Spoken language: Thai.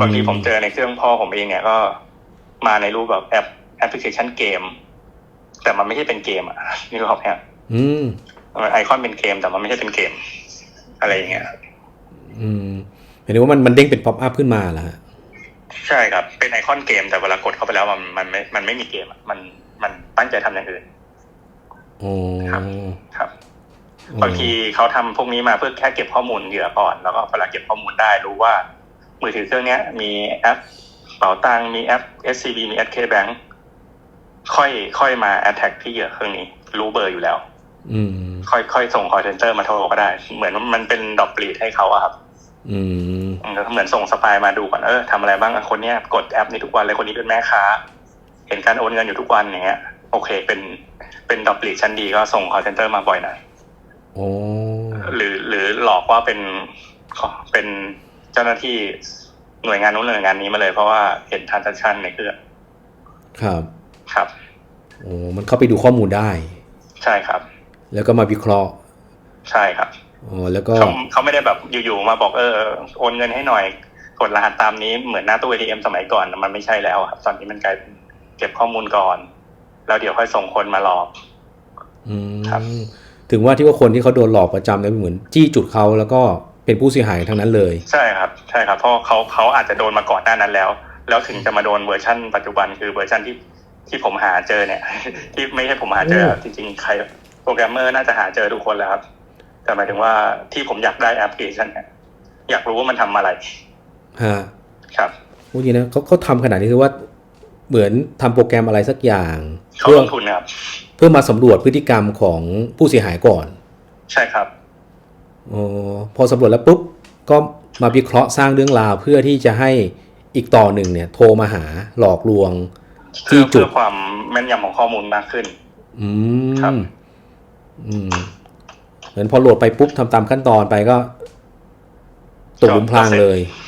บางทีผมเจอในเครื่องพ่อผมเองเนี่ยก็มาในรูปแบบแอปแอปพลิเคชันเกม แต่มันไม่ใช่เป็นเกมอะนี่ก็ครับเนี่ยอืมไอคอนเป็นเกมแต่มันไม่ใช่เป็นเกม อะไรอย่างเงี้ย อืมหมายถึงว่ามันมันเด้งเป็นป๊อปอัพขึ้นมาเหรอฮะใช่ครับ เป็นไอคอนเกมแต่เวลากดเข้าไปแล้วมันมันไม่มันไม่มีเกมอะมันมันตั้งใจทำอย่างอื่นอ๋อครับครับบางทีเขาทำพวกนี้มาเพื่อแค่เก็บข้อมูลเหยื่อก่อน แล้วก็เวลาเก็บข้อมูลได้รู้ว่า มือถือเครื่องเนี้ยมีแอปเป๋าตังค์มีแอป SCB มีแอป KBank ค่อยค่อยมา attack ที่เหยื่อเครื่องนี้ รู้เบอร์อยู่แล้วอืมค่อยค่อยส่ง call center มาโทรก็ได้ เหมือนมันเป็นดอกปลีดให้เขาอะครับอืมอืมก็เหมือนส่งสปายมาดูก่อนเออทำอะไรบ้างอะคนเนี้ยกดแอปนี้ทุกวันเลยคนนี้เป็นแม่ค้า เห็นการโอนเงินอยู่ทุกวันอย่างเงี้ย โอเค เป็นเป็นดอกปลีดชั้นดีก็ส่ง call center มาบ่อยหน่อยโอ้หรือหรือหลอกว่าเป็นเป็น เจ้าหน้าที่หน่วยงานนู้นหน่วยงานนี้มาเลย เพราะว่าเห็น transaction ในเครื่องครับ ครับโอ้มันเข้าไปดูข้อมูลได้ ใช่ครับ แล้วก็มาวิเคราะห์ ใช่ครับอ๋อแล้วก็เขาเขาไม่ได้แบบอยู่ๆมาบอกเออโอนเงินให้หน่อยกดรหัสตามนี้เหมือนหน้าตู้ ATM สมัยก่อน มันไม่ใช่แล้วครับ ตอนนี้มันกลายเป็นเก็บข้อมูลก่อน แล้วเดี๋ยวค่อยส่งคนมาหลอกอืมครับ ถึงว่าที่ว่าคนที่เขาโดนหลอกประจำเนี่ยเหมือนจี้จุดเขาแล้วก็ เป็นผู้เสียหายทั้งนั้นเลย ใช่ครับใช่ครับเพราะเขาเขาอาจจะโดนมาก่อนหน้านั้นแล้ว แล้วถึงจะมาโดนเวอร์ชั่นปัจจุบันคือเวอร์ชั่นที่ที่ผมหาเจอเนี่ย ที่ไม่ใช่ผมหาเจอโอ้จริงๆใครโปรแกรมเมอร์น่าจะหาเจอทุกคนแล้วครับ แต่หมายถึงว่าที่ผมอยากได้แอปพลิเคชันเนี่ยอยากรู้ว่ามันทำอะไรฮะครับพูดจริงนะเขาเขาทำขนาดนี้คือว่าเหมือนทำโปรแกรมอะไรสักอย่างเขาเพื่อลงทุนนะครับเพื่อมาสำรวจพฤติกรรมของผู้เสียหายก่อน ใช่ครับออ พอสำรวจแล้วปุ๊บก็มาวิเคราะห์สร้างเรื่องราวเพื่อที่จะให้อีกต่อหนึ่งเนี่ยโทรมาหาหลอกลวงเพื่อที่จุดเพื่อความแม่นยำของข้อมูลมากขึ้น อืครับมอืมเหมือนพอโหลดไปปุ๊บทำตามขั้นตอนไปก็ตกหลุมพรางเลยก